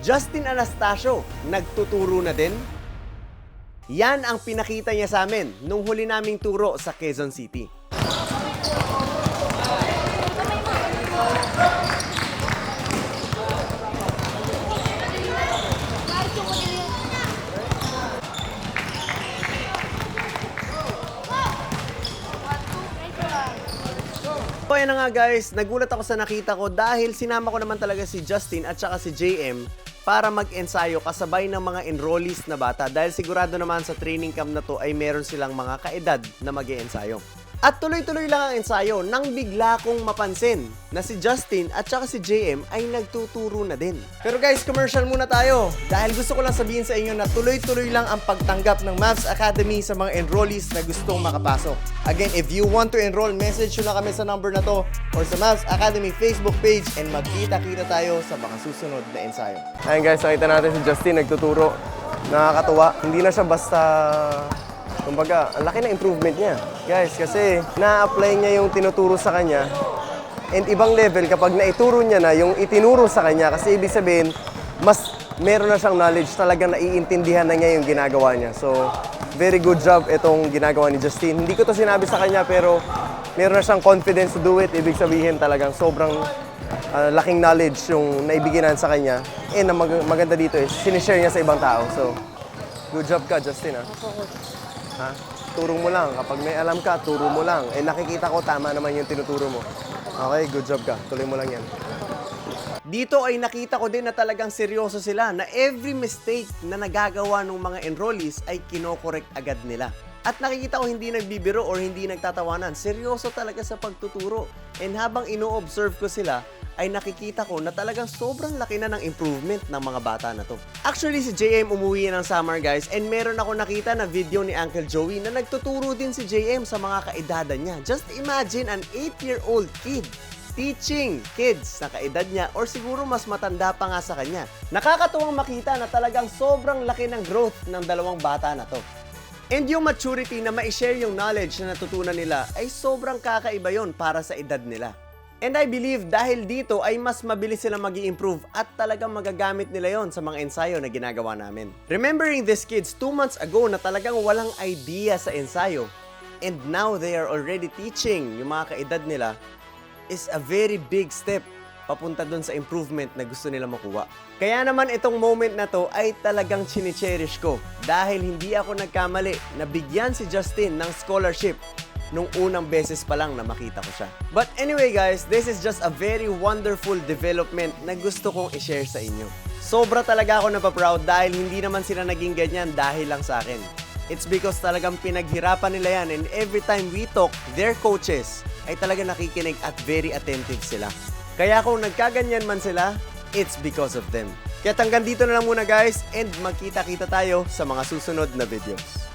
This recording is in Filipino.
Justin Anastasio, nagtuturo na din? Yan ang pinakita niya sa amin nung huli naming turo sa Quezon City. So ayan na nga guys, nagulat ako sa nakita ko dahil sinama ko naman talaga si Justin at saka si JM para mag-ensayo kasabay ng mga enrollees na bata. Dahil sigurado naman sa training camp na to ay meron silang mga kaedad na mag ensayo At tuloy-tuloy lang ang ensayo nang bigla kong mapansin na si Justin at saka si JM ay nagtuturo na din. Pero guys, commercial muna tayo dahil gusto ko lang sabihin sa inyo na tuloy-tuloy lang ang pagtanggap ng Mavs Academy sa mga enrollees na gustong makapasok. Again, if you want to enroll, message nyo lang kami sa number na to or sa Mavs Academy Facebook page and magkita-kita tayo sa mga susunod na ensayo. Ayun guys, nakita natin si Justin nagtuturo. Nakakatuwa. Hindi na siya basta... Kumbaga, ang laki na improvement niya. Guys, kasi na-apply niya yung tinuturo sa kanya. And ibang level kapag naituro niya na yung itinuro sa kanya. Kasi ibig sabihin, mas meron na siyang knowledge. Talagang naiintindihan na niya yung ginagawa niya. So, very good job itong ginagawa ni Justin. Hindi ko to sinabi sa kanya pero meron na siyang confidence to do it. Ibig sabihin talagang sobrang uh, laking knowledge yung naibigyan sa kanya. And ang mag- maganda dito is, sinishare niya sa ibang tao. So, good job ka, Justin, ha? Ha? Turo mo lang. Kapag may alam ka, turo mo lang. Eh, nakikita ko, tama naman yung tinuturo mo. Okay, good job ka. Tuloy mo lang yan. Dito ay nakita ko din na talagang seryoso sila na every mistake na nagagawa ng mga enrollees ay kinokorek agad nila. At nakikita ko hindi nagbibiro or hindi nagtatawanan. Seryoso talaga sa pagtuturo. And habang ino-observe ko sila, ay nakikita ko na talagang sobrang laki na ng improvement ng mga bata na to. Actually, si JM umuwi ng summer guys and meron ako nakita na video ni Uncle Joey na nagtuturo din si JM sa mga kaedadan niya. Just imagine an 8-year-old kid teaching kids na kaedad niya or siguro mas matanda pa nga sa kanya. Nakakatuwang makita na talagang sobrang laki ng growth ng dalawang bata na to. And yung maturity na ma-share yung knowledge na natutunan nila ay sobrang kakaiba yon para sa edad nila. And I believe dahil dito ay mas mabilis sila mag improve at talagang magagamit nila yon sa mga ensayo na ginagawa namin. Remembering these kids two months ago na talagang walang idea sa ensayo and now they are already teaching yung mga kaedad nila is a very big step papunta dun sa improvement na gusto nila makuha. Kaya naman itong moment na to ay talagang chine-cherish ko dahil hindi ako nagkamali na bigyan si Justin ng scholarship nung unang beses pa lang na makita ko siya. But anyway guys, this is just a very wonderful development na gusto kong i-share sa inyo. Sobra talaga ako napaproud dahil hindi naman sila naging ganyan dahil lang sa akin. It's because talagang pinaghirapan nila yan and every time we talk, their coaches ay talaga nakikinig at very attentive sila. Kaya kung nagkaganyan man sila, it's because of them. Kaya hanggang dito na lang muna guys and magkita-kita tayo sa mga susunod na videos.